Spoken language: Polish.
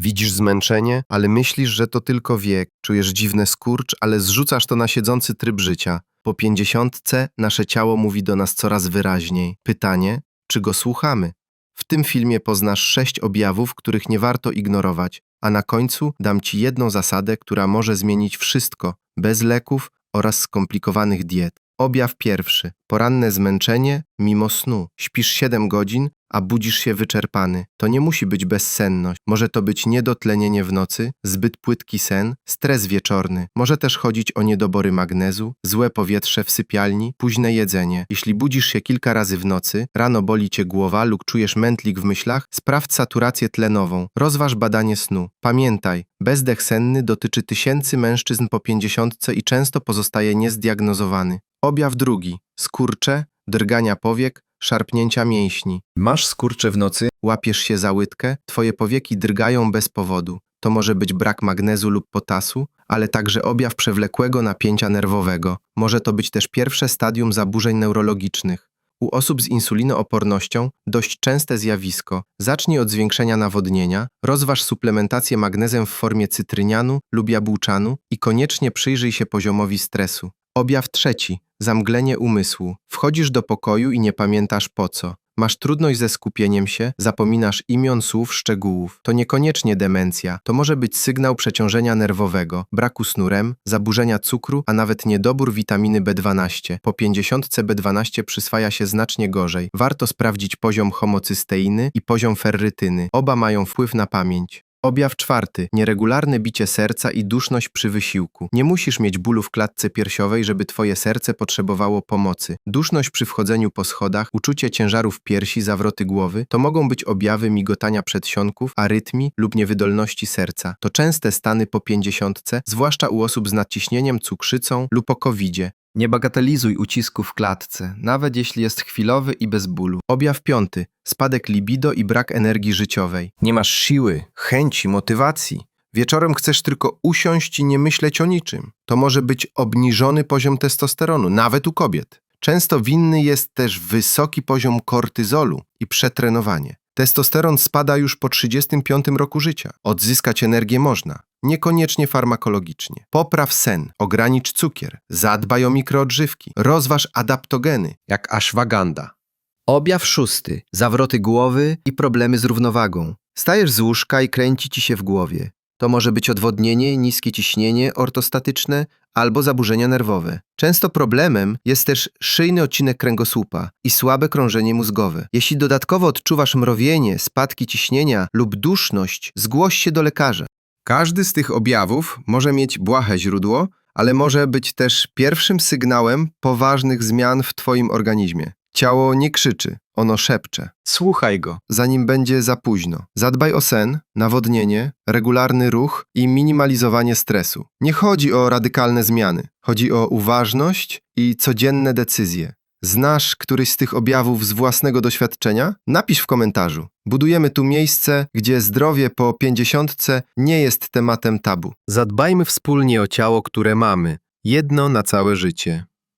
Widzisz zmęczenie, ale myślisz, że to tylko wiek. Czujesz dziwny skurcz, ale zrzucasz to na siedzący tryb życia. Po pięćdziesiątce nasze ciało mówi do nas coraz wyraźniej. Pytanie, czy go słuchamy? W tym filmie poznasz sześć objawów, których nie warto ignorować, a na końcu dam Ci jedną zasadę, która może zmienić wszystko, bez leków oraz skomplikowanych diet. Objaw pierwszy. Poranne zmęczenie mimo snu. Śpisz 7 godzin, a budzisz się wyczerpany. To nie musi być bezsenność. Może to być niedotlenienie w nocy, zbyt płytki sen, stres wieczorny. Może też chodzić o niedobory magnezu, złe powietrze w sypialni, późne jedzenie. Jeśli budzisz się kilka razy w nocy, rano boli cię głowa lub czujesz mętlik w myślach, sprawdź saturację tlenową. Rozważ badanie snu. Pamiętaj, bezdech senny dotyczy tysięcy mężczyzn po pięćdziesiątce i często pozostaje niezdiagnozowany. Objaw drugi. Skurcze, drgania powiek, szarpnięcia mięśni. Masz skurcze w nocy? Łapiesz się za łydkę, twoje powieki drgają bez powodu. To może być brak magnezu lub potasu, ale także objaw przewlekłego napięcia nerwowego. Może to być też pierwsze stadium zaburzeń neurologicznych. U osób z insulinoopornością dość częste zjawisko. Zacznij od zwiększenia nawodnienia, rozważ suplementację magnezem w formie cytrynianu lub jabłczanu i koniecznie przyjrzyj się poziomowi stresu. Objaw trzeci. Zamglenie umysłu. Wchodzisz do pokoju i nie pamiętasz po co. Masz trudność ze skupieniem się, zapominasz imion, słów, szczegółów. To niekoniecznie demencja, to może być sygnał przeciążenia nerwowego, braku snu REM, zaburzenia cukru, a nawet niedobór witaminy B12. Po 50 B12 przyswaja się znacznie gorzej. Warto sprawdzić poziom homocysteiny i poziom ferrytyny. Oba mają wpływ na pamięć. Objaw czwarty. Nieregularne bicie serca i duszność przy wysiłku. Nie musisz mieć bólu w klatce piersiowej, żeby twoje serce potrzebowało pomocy. Duszność przy wchodzeniu po schodach, uczucie ciężaru w piersi, zawroty głowy to mogą być objawy migotania przedsionków, arytmii lub niewydolności serca. To częste stany po pięćdziesiątce, zwłaszcza u osób z nadciśnieniem, cukrzycą lub po covidzie. Nie bagatelizuj ucisku w klatce, nawet jeśli jest chwilowy i bez bólu. Objaw piąty. Spadek libido i brak energii życiowej. Nie masz siły, chęci, motywacji. Wieczorem chcesz tylko usiąść i nie myśleć o niczym. To może być obniżony poziom testosteronu, nawet u kobiet. Często winny jest też wysoki poziom kortyzolu i przetrenowanie. Testosteron spada już po 35 roku życia. Odzyskać energię można, niekoniecznie farmakologicznie. Popraw sen, ogranicz cukier, zadbaj o mikroodżywki, rozważ adaptogeny, jak ashwagandha. Objaw szósty. Zawroty głowy i problemy z równowagą. Stajesz z łóżka i kręci ci się w głowie. To może być odwodnienie, niskie ciśnienie ortostatyczne albo zaburzenia nerwowe. Często problemem jest też szyjny odcinek kręgosłupa i słabe krążenie mózgowe. Jeśli dodatkowo odczuwasz mrowienie, spadki ciśnienia lub duszność, zgłoś się do lekarza. Każdy z tych objawów może mieć błahe źródło, ale może być też pierwszym sygnałem poważnych zmian w Twoim organizmie. Ciało nie krzyczy, ono szepcze. Słuchaj go, zanim będzie za późno. Zadbaj o sen, nawodnienie, regularny ruch i minimalizowanie stresu. Nie chodzi o radykalne zmiany, chodzi o uważność i codzienne decyzje. Znasz któryś z tych objawów z własnego doświadczenia? Napisz w komentarzu. Budujemy tu miejsce, gdzie zdrowie po pięćdziesiątce nie jest tematem tabu. Zadbajmy wspólnie o ciało, które mamy. Jedno na całe życie.